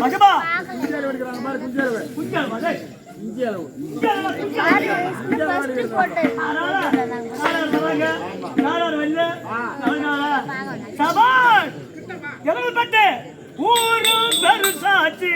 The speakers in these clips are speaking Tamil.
மகபா குஞ்சேறு எடுக்கிறாங்க பாரு குஞ்சல் மகே குஞ்சல் குஞ்சல் அதனால சபான் எவ்வளவு ஊரும் பெருசாச்சு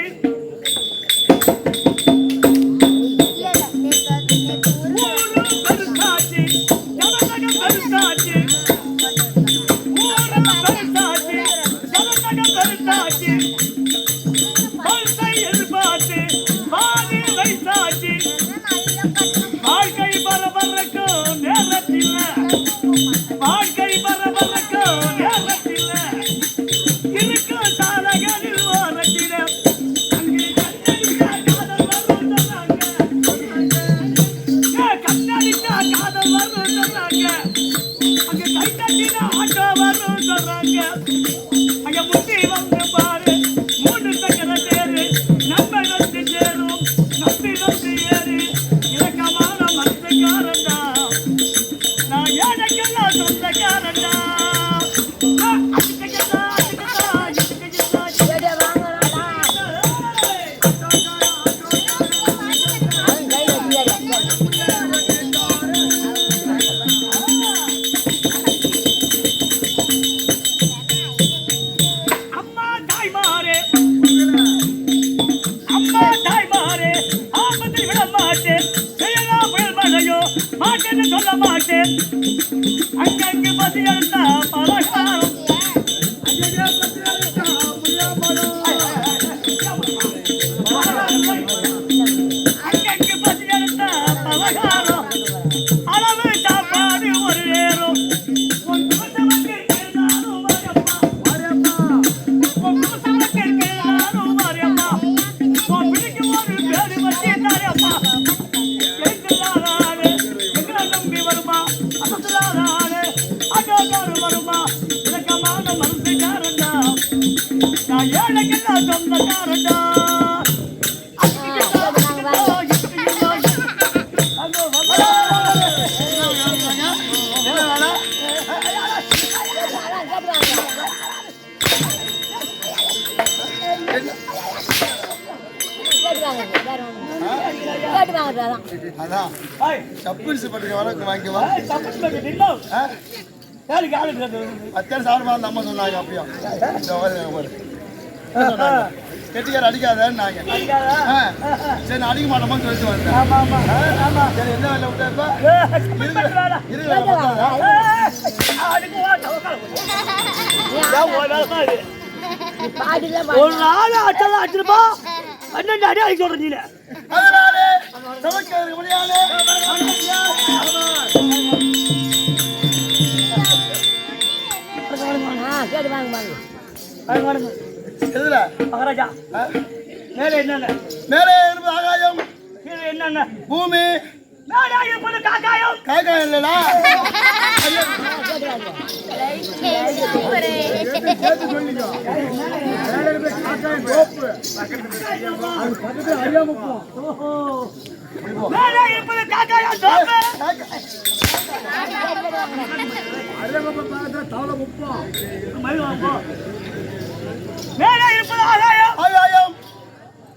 சொல்ல மாட்டேன் அங்கங்கு பசி எடுத்தா சப்பிள்ஸ் பட்டுக்க வர வாங்கிக்குவா? அத்தியாரம் சார்பா அந்த அம்மா சொன்னாங்க ஒரு கெட்டிக்கார அடிக்காதன்னாங்க சரி நான் அடிக்க மாட்டோமான்னு சொல்லிட்டு வந்தேன் சரி எந்த வேலை விட்டா இப்ப? ஒரு நாள் அச்சதான் அச்சிருப்பா பன்னெண்டு அடி அடிக்க சொல்றீங்க அதனாலே சமைக்கிறது முடியாது. கேட்டு வாங்க வாங்க. எதுல மகாராஜா? மேல என்னங்க மேலே இருப்பது ஆகாயம் கீழே என்னங்க பூமி மேலே இருப்பது காக்காயம் காக்காயம் இல்லடா மேலே இருப்பது காக்காயம் தோப்பு மயில்வாங்கோ. மேலே இருப்பது ஆகாயம் ஆகாயம்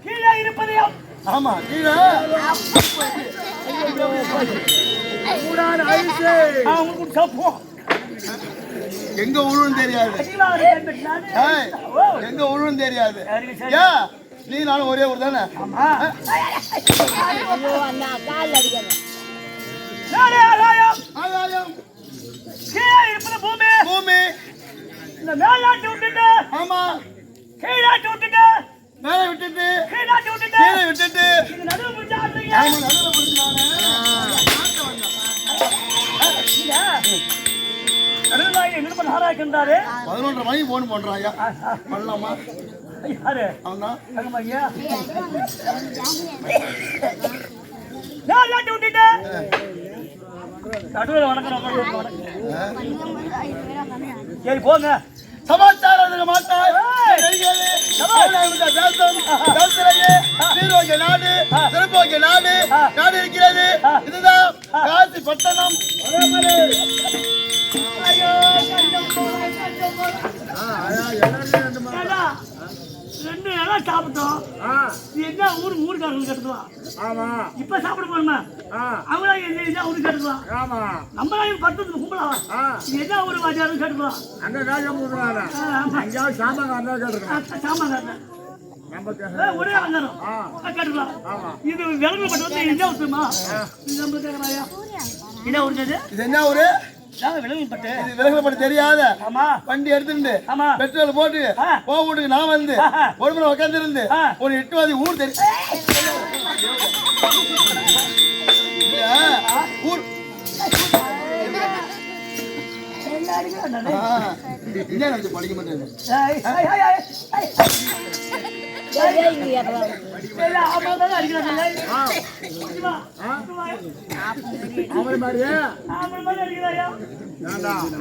கீழே இருப்பது. ஆமா கீழே. ஆ, உங்களுக்கு சப்போம். எங்க உழுன்னு தெரியாது. எங்க உழுன்னு தெரியாது. ஏன் நீ நானும் ஒரே ஊர் தானே? பூமி. பூமி. இந்த மேலாட்டு ஆமா. கீழாட்டு விட்டுட்டு. மேலே விட்டுட்டு. கீழாட்டு விட்டுட்டு. கீழே விட்டுட்டு. இது நடுவு முடிஞ்சு ஆடுறீங்க. ஆமா நடுவுல ஆராய்க்கின்றாரு பதினொன்றரை மணிக்கு போன் பண்றான் ஐயா. பண்ணலாமா? யாரு? அவன்? தான் ஐயா. விட்டுட்டு. நடுவில் வணக்கம் சரி போங்க. தேசத்திலேயே சீர்வோக்கிய நாடு சிறப்போக்கிய நாடு நாடு இருக்கிறது. இதுதான் காசி பட்டணம். ரெண்டு நாளா சாப்பிட்டோம். என்ன ஊர் ஊருக்காரங்க கட்டுக்கலாம் ஆமா. இப்ப சாப்பிட போறோமா? அவங்களா என்ன என்ன ஊரு கட்டுக்கலாம் ஆமா. நம்மளாம் பத்து கும்பலாம் ஆ. இது என்ன ஊர் வாஜாரும் கட்டுக்கலாம் அங்க ராஜா முருகாரா அங்கேயாவது சாமான் வந்தா கேட்டுருக்கோம் சாமான் நமக்கு ஒரே கட்டுக்கலாம் இது விலங்கு பட்டு வந்து இது என்ன ஒரு விலங்கு பட்டு இது விலங்குல பட்டு தெரியாத ஆமா வண்டி எடுத்துட்டு. பெட்ரோல் போட்டு. போக வீட்டுக்கு நான் வந்து. ஒரு மணி உட்காந்து இருந்து. ஒரு எட்டு வாதி ஊர் தெரியும் ஊர் என்ன நினைச்சு படிக்க மாட்டேன்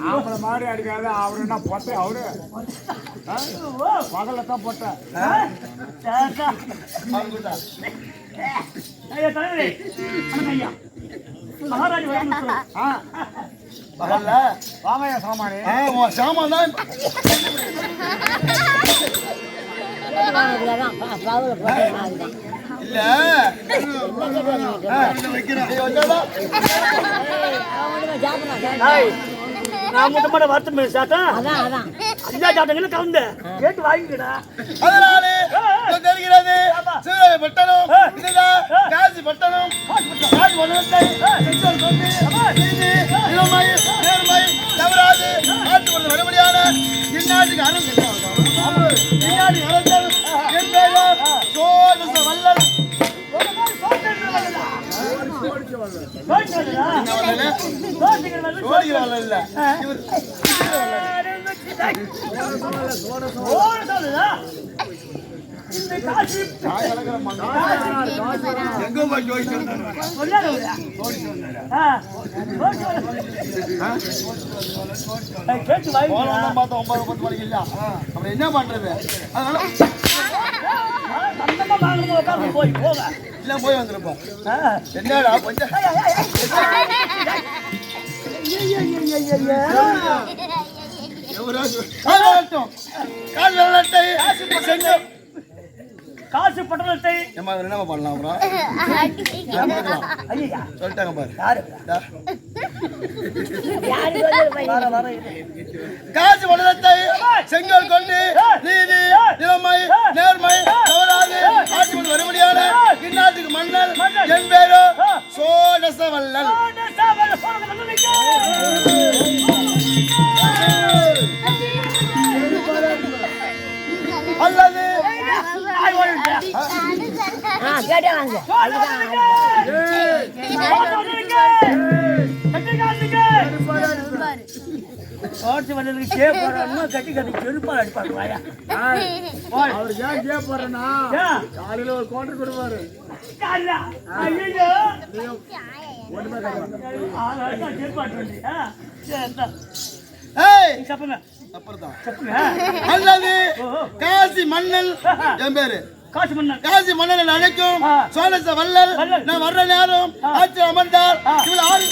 அவரை மாதிரி அடிக்காத அவரு என்ன பொட்ட அவரு பகல்ல தான் மகாராஜ் பகல்ல வாமையா சாமானே. ஆ, உன் சாமான் தான். இல்ல. மட்டும். நான் முட்டை வார்த்தை சாட்டா அதான் அதான். ஐயா சாப்பிட்டீங்கன்னு கலந்து கேட்டு வாங்கிக்கடா. அதனாலே இது தெரிகிறது சிவகங்கை பட்டணம் இதுதான் காசி பட்டணம் காசி பெற்றோர் கொண்டு நீதி, இளமை, நேர்மை, தவறாது ஆட்சி வரும்படியான இந்நாட்டுக்கு அறம் இந்நாட்டுக்கு அரசர் என் பெயர் சோழச வல்லல் என்ன வல்லல்? சோழிகிற வல்லல் இல்ல இவர் இந்த காசு எங்க போய் ஜோதிச்சு பார்த்தா ஒன்பது பத்து மணிக்கு இல்ல அப்புறம் என்ன பண்றது அதனால போய் போக இல்ல போய் வந்திருப்போம் என்னடா கொஞ்சம் காசு பட்டணத்தை. இவர் என்னம்மா பண்ணலாம் அப்புறம்? ஐயா சொல்லிட்டாங்க பாரு. யாரு? காசு படலத்தை செங்கோல் கொண்டு நீதி இளமை நேர்மை தவறாது. ஆட்சி கொண்டு வரும்படியான இந்நாட்டுக்கு மன்னல் என் பேரோ சோழசவல்லல் அல்லது கேட்டு வாங்க. வந்ததுக்கு கே கட்டி கட்டி செருப்பா வாயா அவர் ஏன் கே போறேன்னா? காலையில ஒரு கோட்டை கொடுப்பாரு அப்புறம் அல்லது காசி மன்னல் என் பேரு. காசு மன்னன் காசி மன்னன் அழைக்கும். சோழச வல்லல் வள்ளல். நான் வர்ற நேரம் ஆட்சி அமர்ந்தால். இவள் ஆள்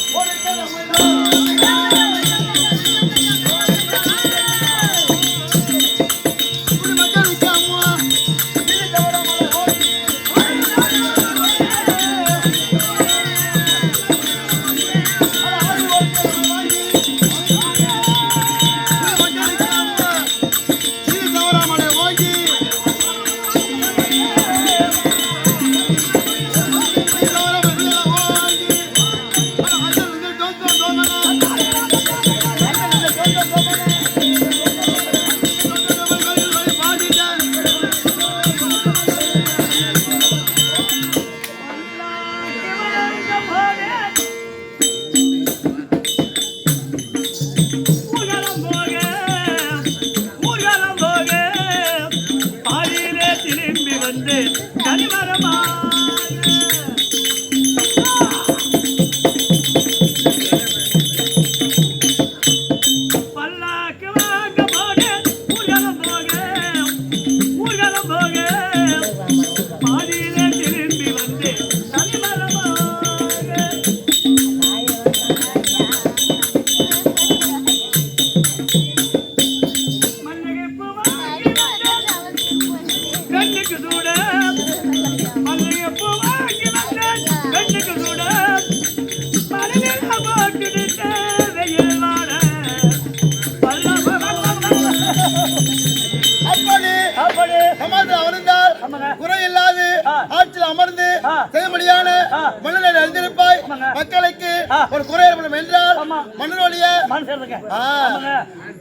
ஒரு குறை ஏற்படும் என்றால். மன்னனுடைய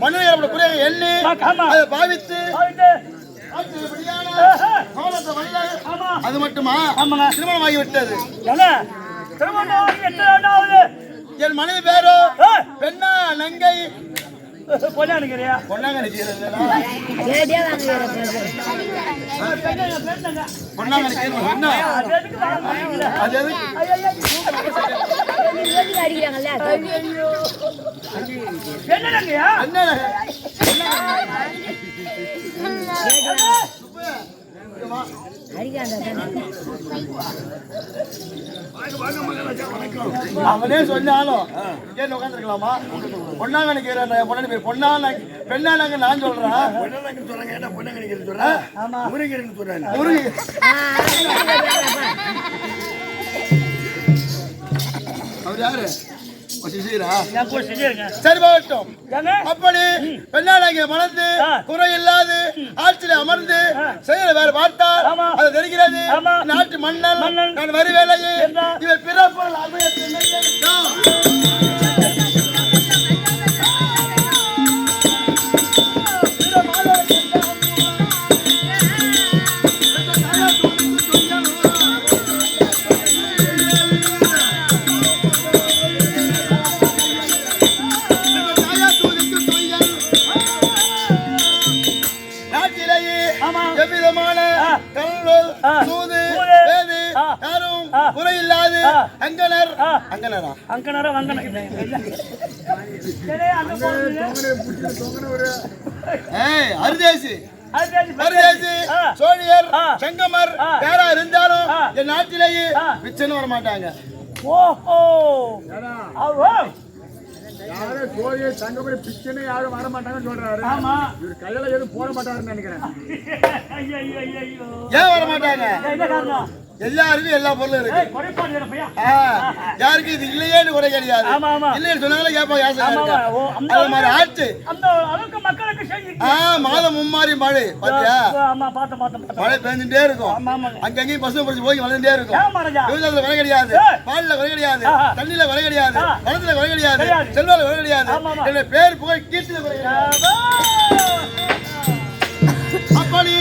மன்னன் ஏற்படும் குறையை எண்ணி. அதை பாவித்து அது மட்டுமா? திருமணம் எத்தனை ஆண்டாவது என் மனைவி பேரோ. பெண்ணா நங்கை? எதுக்கு வர மாட்டேங்குது அது எதுக்கு? அடிக்கிறாங்கல்ல என்ன அவனே சொன்னாலும் கேட்டு உட்காந்துருக்கலாமா பொன்னாங்க நிக்கிறேன் பொண்ணு பேர் பொண்ணா பெண்ணானாங்க நான் சொல்றேன். ஆமா. முருகி அவர் யாரு ஓ, சிசிரா என் கூட செஞ்சிருங்க சரி போகட்டும் அப்படி பெண்ணானாகிய மணந்து. குறை இல்லாது ஆட்சியில அமர்ந்து செயல வேற பார்த்தால். அது தெரிகிறது. நாட்டு மன்னன். நான் வருவேலையே என்ன? இவர் பிறப்பு அபயத்தில் பரதேசி ஆ. சோழியர். செங்கமர். யாரா இருந்தாலும். என் நாட்டிலேயே. பிச்சைன்னு வர மாட்டாங்க. ஓஹோ. யாரும் கோழியை தங்கப்படி பிச்சுன்னு யாரும் வர மாட்டாங்கன்னு சொல்றாரு. ஆமா. இவர் கையில எதுவும் போட மாட்டாருன்னு நினைக்கிறேன். ஏன் வர மாட்டாங்க? என்ன காரணம்? எல்லாருக்கும் எல்லா பொருளும் இருக்கு. பையா? யாருக்கு இது இல்லையேன்னு குறை கிடையாது. இல்லைன்னு சொன்னாலும். ஓ, அந்த அது மாதிரி ஆச்சு மாதம் மும்மாரி மழை. பாத்தியா? மழை பெஞ்சுட்டே இருக்கும். அங்கங்கேயும் பசு பிடிச்சி போய் வளர்ந்துட்டே இருக்கும். விவசாயத்துல குறை கிடையாது. பால்ல குறை கிடையாது. தண்ணியில குறை கிடையாது. வளத்துல குறை கிடையாது. செல்வால குறை கிடையாது. என்னுடைய பேர் புகழ் கீர்த்தியில குறை கிடையாது அப்படி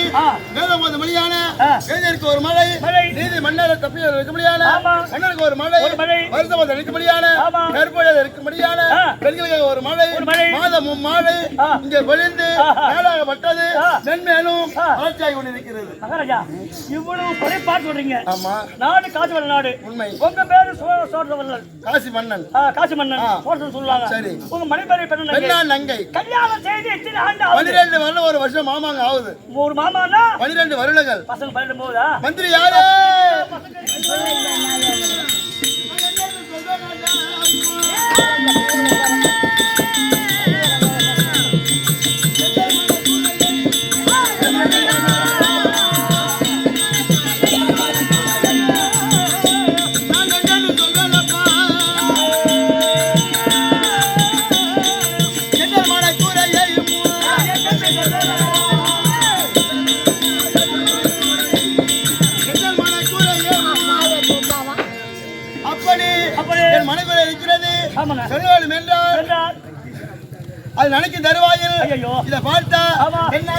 மொழியான ஆ. வேதியருக்கு ஒரு மழை. நீதி மன்னர் தப்பி இருக்கும்படியான. மன்னருக்கு ஒரு மழை. வருத்தமோத இருக்கும்படியான. கருப்பொழியது இருக்கும்படியான. பெண்களுக்கு ஒரு மழை மழை. மாதமும் ஆ. இங்கே பொழிந்து. மென்மேலும் ஆ. வளர்ச்சியாகி கொண்டிருக்கிறது மகாராஜா இவ்வளவு குறைபாடு சொல்றீங்க ஆமா நாடு காசு நாடு உண்மை உங்க பேரு சோ- சோழவல்லல் காசி மன்னன் காசி மன்னன் ஆ. சோழன் சொல்லுவாங்க சரி. உங்க மணிப்பேரை பெண்ணு பெண்ணா நங்கை கல்யாணம் செய்து எத்தனை ஆண்டு பன்னிரெண்டு வருடம் ஒரு வருஷம் மாமாங்க ஆகுது ஒரு மாமானா? பன்னிரெண்டு வருடங்கள். பசங்க பன்னெண்டு போகுதா மந்திரி யாரு? நான் என் மனக்குறை இருக்கிறது. என்றால் அது நினைக்கும் தருவாயில். இதை பார்த்தா. என்ன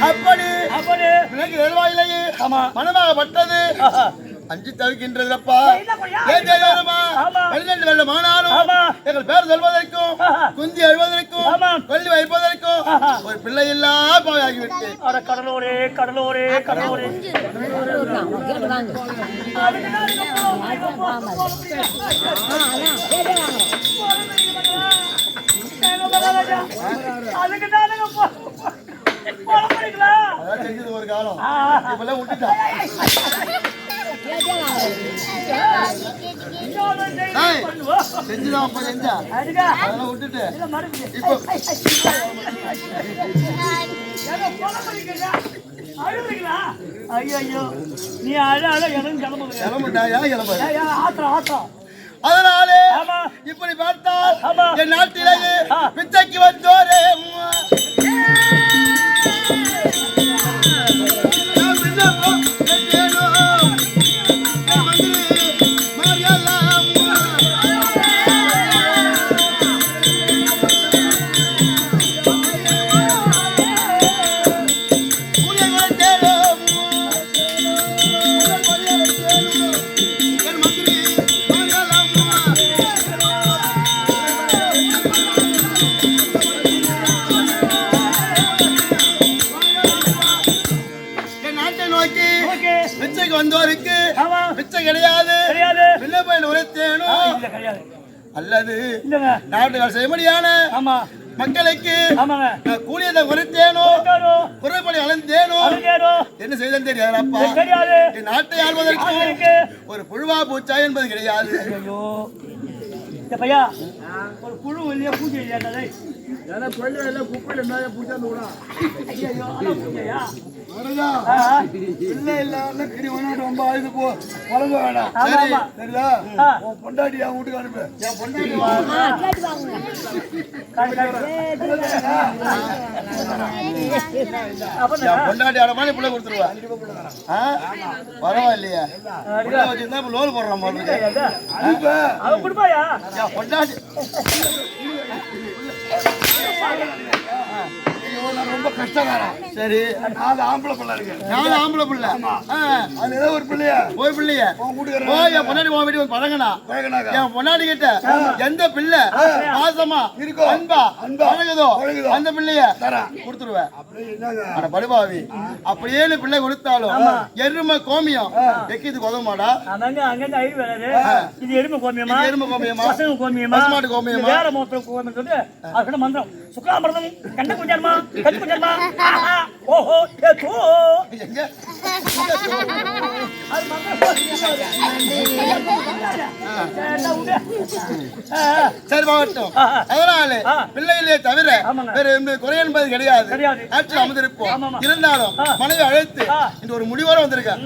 அப்படி அப்படி. நினைக்கு தருவாயிலேயே ஆமா. மனமாகப்பட்டது. ஆஹா. அஞ்சு ஆமா. பன்னிரண்டு வெள்ளமானாலும் ஆமா. எங்கள் பேர் சொல்வதற்கும். குந்தி அழுவதற்கும். கொல்லி வைப்பதற்கும். ஒரு பிள்ளை இல்லா பாயாகிவிட்டு அட கடலோரே கடலோரே கடலோரே அதுக்கு தான் இங்க போ, இங்க போ, ஆமா. போ, ஆ அதான் கேட்டு வாங்க ஏங்க மகாராஜா, அதுக்கு தான் இங்க போ. போட போறீங்களா? அதான் செஞ்சது ஒரு காலம். இப்பெல்லாம் விட்டுட்டா செஞ்சுதான் அப்ப செஞ்சா. அதெல்லாம் விட்டுட்டு. இப்போ நீ அழ அழ ஏன் கிளம்பு ஏய், ஏய், ஆத்திரம் ஆத்திரம் அதனாலே இப்படி பார்த்தால் ஆமா. என் நாட்டிலேயே. பிச்சைக்கு வந்தோரே பிச்சைக்கு வந்தோருக்கு ஆமா. பிச்சை கிடையாது. உரைத்தேனோ இல்ல கிடையாது. அல்லது செய்யபடியான ஆமா. மக்களுக்கு ஆமாங்க. நான் கூலியதை குறைத்தேனோ உட்காரு. குறைபடி அளந்தேனோ. என்ன செய்தேன் தெரியாது அப்பா இது தெரியாது. என் நாட்டை ஆள்வதற்கு ஒரு புழுவா பூச்சா என்பது கிடையாது. ஐயோ இந்த பையா ஒரு புழு இல்லையா பூஜை இல்லையா டேய்? ஏன்னா இல்ல இல்ல கிரி ரொம்ப ஆயுது போ. குழம்பு வேணாம். உன் பொண்டாட்டி என் வீட்டுக்கு அனுப்பு. என் பொண்டாட்டி பொண்டாட்டி மாதிரி பிள்ளை கொடுத்துருவா? பரவாயில்லையா. பிள்ளை வச்சிருந்தா இப்ப லோன் அவன் கொடுப்பாயா? என் பொண்டாட்டி நான் ரொம்ப கஷ்டக்காரன். சரி நாலு ஆம்பளை பிள்ளை இருக்கு. நாலு ஆம்பளை பிள்ளை. ஏதோ ஒரு பிள்ளைய? போய் பிள்ளைய. போய் பொண்டாட்டி உன் பழகனா? பழகினாக்கா? என் பொண்டாட்டி கிட்ட எந்த பிள்ளை? பாசமா? இருக்கோ. அன்பா. பழகுதோ. அந்த பிள்ளைய தரேன். கொடுத்துருவேன். அட படுபாவி. அப்படியே பிள்ளை கொடுத்தாலும் எருமை கோமியம். எக்கிது கொதமாடா? அங்கங்க அங்கங்க ஐடு வராது இது எருமை கோமியமா? எருமை கோமியமா? கோமியமா? கோமியமா? வேற மொத்தம் கோமியம் மந்திரம். சுக்லாமிரதம் கண்ட குஞ்சர்மா குஞ்சர்மா ஆஹா ஓஹோ ஏ தூ. சரி ஆ. அதனால. பிள்ளைகளே தவிர. வேற குறை என்பது கிடையாது கிடையாது. ஆட்சி அமர்ந்திருப்போம். இருந்தாலும். மனைவி அழைத்து. இந்த ஒரு முடிவோட வந்திருக்கேன்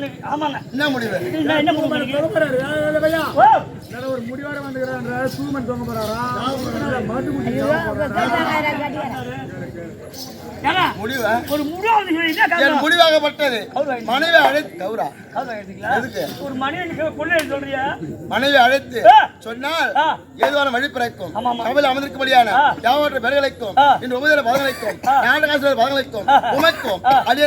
என்ன முடிவு என்ன என்ன முடிவு ஒரு முடிவார வந்துக்கிறான்ற சூமன் தொங்க போறாரா மாட்டு முடிவு ஒரு முடிவாகப்பட்டது. மனைவி அழைத்து கௌரா? எதுக்கு? ஒரு மனிதனுக்கு கொள்ளை சொல்றியா மனைவி அழைத்து ஆ. சொன்னால் ஆ. ஏதுவான வழி பிறக்கும். கவலை அமர்ந்திருக்கும்படியான. யாவற்ற ஆ. இந்த உபதிர பதங்களைக்கும். நாடகாசிரியர் பதங்களைக்கும். உமைக்கும்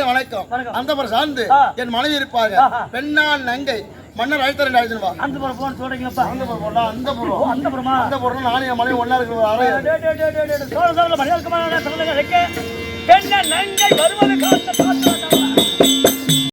வணக்கம். அந்த சார்ந்து. என் மனைவி இருப்பாங்க ஆஹா. பெண்ணால் நங்கை மன்னர் அழைத்த ரெண்டு அழைச்சிருவா அந்த புறம் போன் சொல்றீங்களப்பா. அந்த புறம் போடலாம், அந்த புறம்? அந்த புறமா அந்த புறம் நானும் என் மனைவி ஒன்னா டே, சோழ சோழ மனிதர்க்குமான சொல்லுங்க வைக்க. என்ன நங்கை வருவது காத்த காத்த?